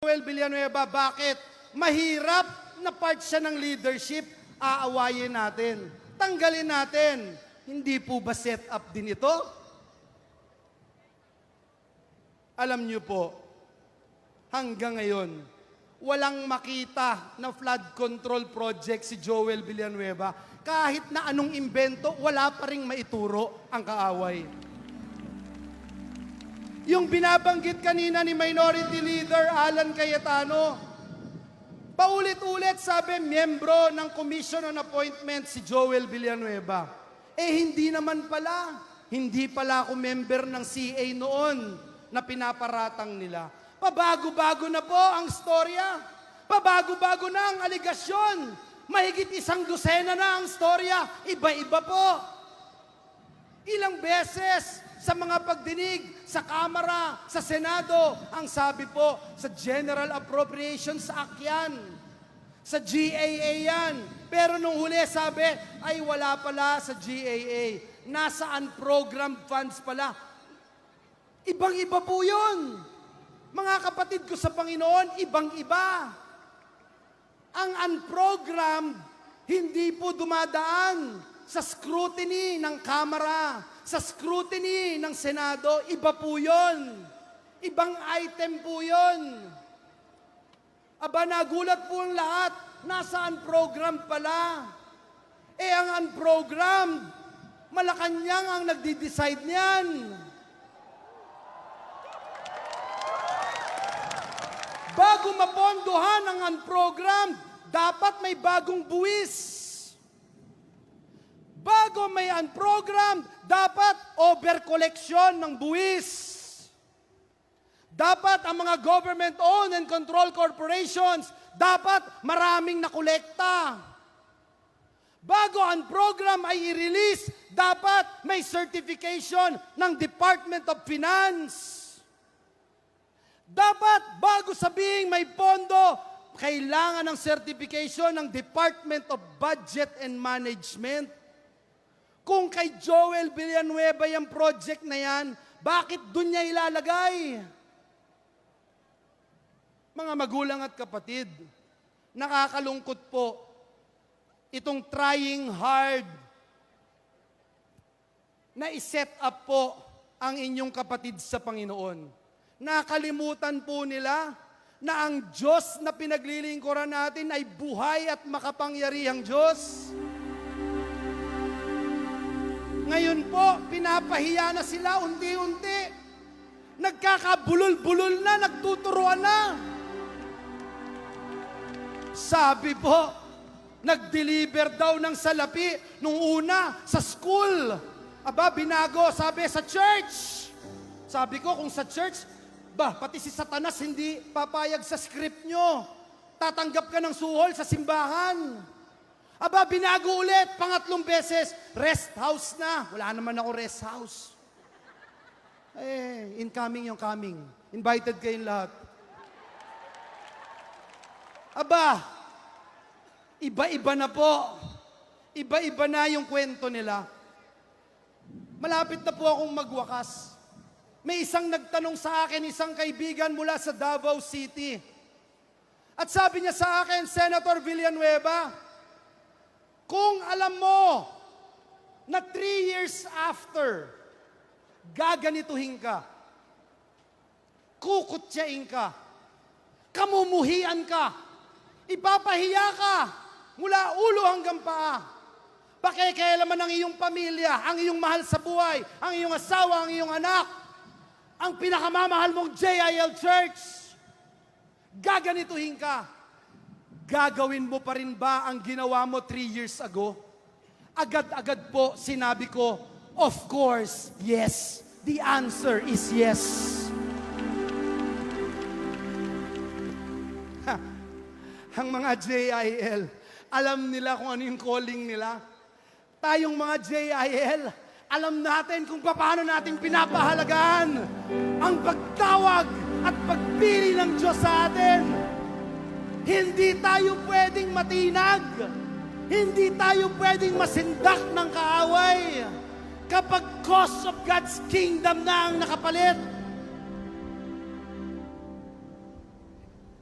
Joel Villanueva, bakit? Mahirap na part siya ng leadership, aawayin natin. Tanggalin natin. Hindi po ba set up din ito? Alam niyo po, hanggang ngayon, walang makita na flood control project si Joel Villanueva. Kahit na anong imbento, wala pa rin maituro ang kaaway. Yung binabanggit kanina ni Minority Leader Alan Cayetano, paulit-ulit sabi, miyembro ng Commission on Appointment si Joel Villanueva. Eh hindi naman pala. Hindi pala ako member ng CA noon na pinaparatang nila. Pabago-bago na po ang storya. Pabago-bago na ang aligasyon. Mahigit isang dosena na ang storya. Iba-iba po. Ilang beses sa mga pagdinig sa Kamara, sa Senado, ang sabi po sa General Appropriations Act yan. Sa GAA yan. Pero nung huli sabi, ay wala pala sa GAA. Nasa unprogrammed funds pala. Ibang-iba po yun. Mga kapatid ko sa Panginoon, ibang-iba. Ang unprogrammed, hindi po dumadaan sa scrutiny ng Kamara, sa scrutiny ng Senado, iba po yun. Ibang item po yun. Aba, nagulat po ang lahat. Nasa unprogrammed pala. Eh, ang unprogrammed, Malacanang ang nagdi-decide niyan. Bago mapondohan ang unprogrammed, dapat may bagong buwis. Bago may unprogrammed, dapat over-collection ng buwis. Dapat ang mga government-owned and controlled corporations, dapat maraming nakolekta. Bago ang program ay i-release, dapat may certification ng Department of Finance. Dapat bago sabihing may pondo, kailangan ng certification ng Department of Budget and Management. Kung kay Joel Villanueva yung project na yan, bakit dun niya ilalagay? Mga magulang at kapatid, nakakalungkot po itong trying hard na iset up po ang inyong kapatid sa Panginoon. Nakalimutan po nila na ang Diyos na pinaglilingkuran natin ay buhay at makapangyarihang Diyos. Ngayon po, pinapahiya na sila unti-unti. Nagkakabulol-bulol na, nagtuturuan na. Sabi po, nag-deliver daw ng salapi nung una sa school. Aba, binago, sabi sa church. Sabi ko, kung sa church, ba, pati si Satanas hindi papayag sa script nyo. Tatanggap ka ng suhol sa simbahan. Aba, binago ulit, pangatlong beses, rest house na. Wala naman ako rest house. Eh, incoming yung coming. Invited kayong lahat. Aba, iba-iba na po. Iba-iba na yung kwento nila. Malapit na po akong magwakas. May isang nagtanong sa akin, isang kaibigan mula sa Davao City. At sabi niya sa akin, Senator Villanueva, kung alam mo na three years after, gaganituhin ka, kukutsain ka, kamumuhian ka, ipapahiya ka mula ulo hanggang paa. Pakikialaman ng iyong pamilya, ang iyong mahal sa buhay, ang iyong asawa, ang iyong anak, ang pinakamamahal mong JIL Church. Gaganituhin ka. Gagawin mo pa rin ba ang ginawa mo three years ago? Agad-agad po sinabi ko, of course, yes. The answer is yes. Ha, ang mga JIL, alam nila kung ano yung calling nila. Tayong mga JIL, alam natin kung paano natin pinapahalagaan ang pagtawag at pagpili ng Diyos sa atin. Hindi tayo pwedeng matinag. Hindi tayo pwedeng masindak ng kaaway. Kapag cause of God's kingdom na ang nakapalit,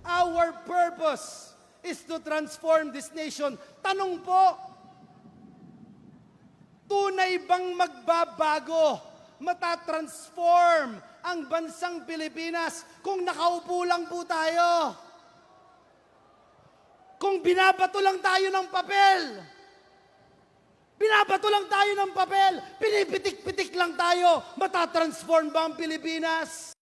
our purpose is to transform this nation. Tanong po, tunay bang magbabago, matatransform ang bansang Pilipinas kung nakaupo lang po tayo? Kung binabato lang tayo ng papel? Binabato lang tayo ng papel, pinipitik-pitik lang tayo, matatransform ba ang Pilipinas?